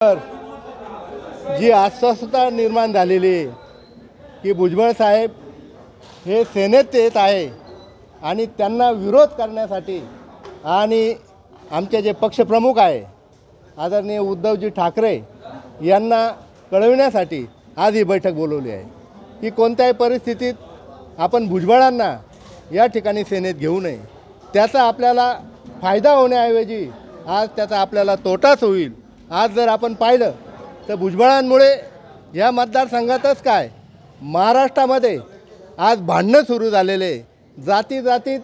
जी अस्वस्थता निर्माण झालेली आहे की भुजबळ साहेब हे सेनेत येत आहे आणि त्यांना विरोध करण्यासाठी आणि आमचे जे पक्षप्रमुख आहे आदरणीय उद्धवजी ठाकरे यांना कळविण्यासाठी आज ही बैठक बोलवली आहे. की कोणत्याही परिस्थितीत आपण भुजबळांना या ठिकाणी सेनेत घेऊ नये. त्याचा आपल्याला फायदा होण्याऐवजी आज त्याचा आपल्याला तोटाच होईल. आज जर आपण पाहिलं तर भुजबळांमुळे या मतदारसंघातच काय? महाराष्ट्रामध्ये आज भांडणं सुरू झालेले जाती जातीत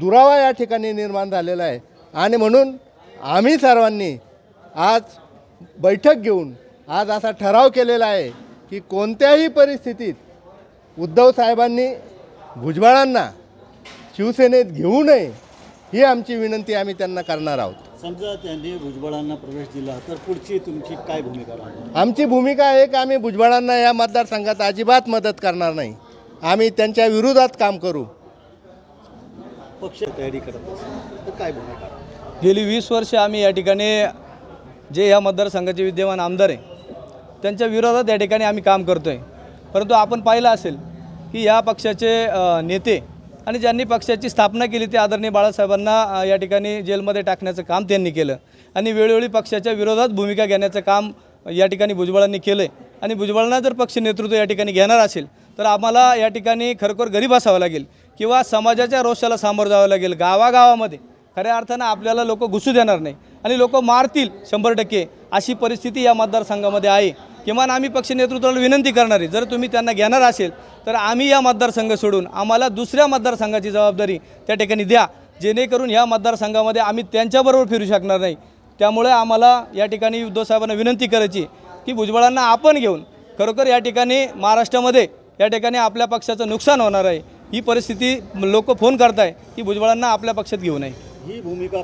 दुरावा या ठिकाणी निर्माण झालेला आहे. आणि म्हणून आम्ही सर्वांनी आज बैठक घेऊन आज असा ठराव केलेला आहे की कोणत्याही परिस्थितीत उद्धव साहेबांनी भुजबळांना शिवसेनेत घेऊ नये ही आमची विनंती आम्ही त्यांना करणार आहोत. समजा त्यांनी भुजबळांना प्रवेश दिला तर पुढची तुमची काय भूमिका राहणार? आमची भूमिका आहे की आम्ही भुजबळांना या मतदारसंघात अजिबात मदत करणार नाही. आम्ही त्यांच्या विरोधात काम करू. पक्ष तयारी करत असेल तर काय भूमिका गेली वीस वर्ष आम्ही या ठिकाणी जे या मतदारसंघाचे विद्यमान आमदार आहे त्यांच्या विरोधात या ठिकाणी आम्ही काम करतो आहे परंतु आपण पाहिलं असेल की या पक्षाचे अ, नेते आणि ज्यांनी पक्षाची स्थापना केली ते आदरणीय बाळासाहेबांना या ठिकाणी जेलमध्ये टाकण्याचं काम त्यांनी केलं. आणि वेळोवेळी पक्षाच्या विरोधात भूमिका घेण्याचं काम या ठिकाणी भुजबळांनी केलं आहे आणि भुजबळांना जर पक्ष नेतृत्व या ठिकाणी घेणार असेल तर आम्हाला या ठिकाणी खरोखर गरीब असावं लागेल किंवा समाजाच्या रोषाला सामोरं जावं लागेल गावागावामध्ये. खऱ्या अर्थानं आपल्याला लोक घुसू देणार नाही आणि लोक मारतील शंभर टक्के अशी परिस्थिती या मतदारसंघामध्ये आहे. किमान आम्ही पक्ष नेतृत्वाला विनंती करणार आहे. जर तुम्ही त्यांना घेणार असेल तर आम्ही या मतदारसंघ सोडून आम्हाला दुसऱ्या मतदारसंघाची जबाबदारी त्या ठिकाणी द्या. जेणेकरून या मतदारसंघामध्ये आम्ही त्यांच्याबरोबर फिरू शकणार नाही. त्यामुळे आम्हाला या ठिकाणी उद्धव साहेबांना विनंती करायची की भुजबळांना आपण घेऊन खरोखर या ठिकाणी महाराष्ट्रामध्ये या ठिकाणी आपल्या पक्षाचं नुकसान होणार आहे. ही परिस्थिती लोक फोन करताय की भुजबळांना आपल्या पक्षात घेऊ नये. ही भूमिका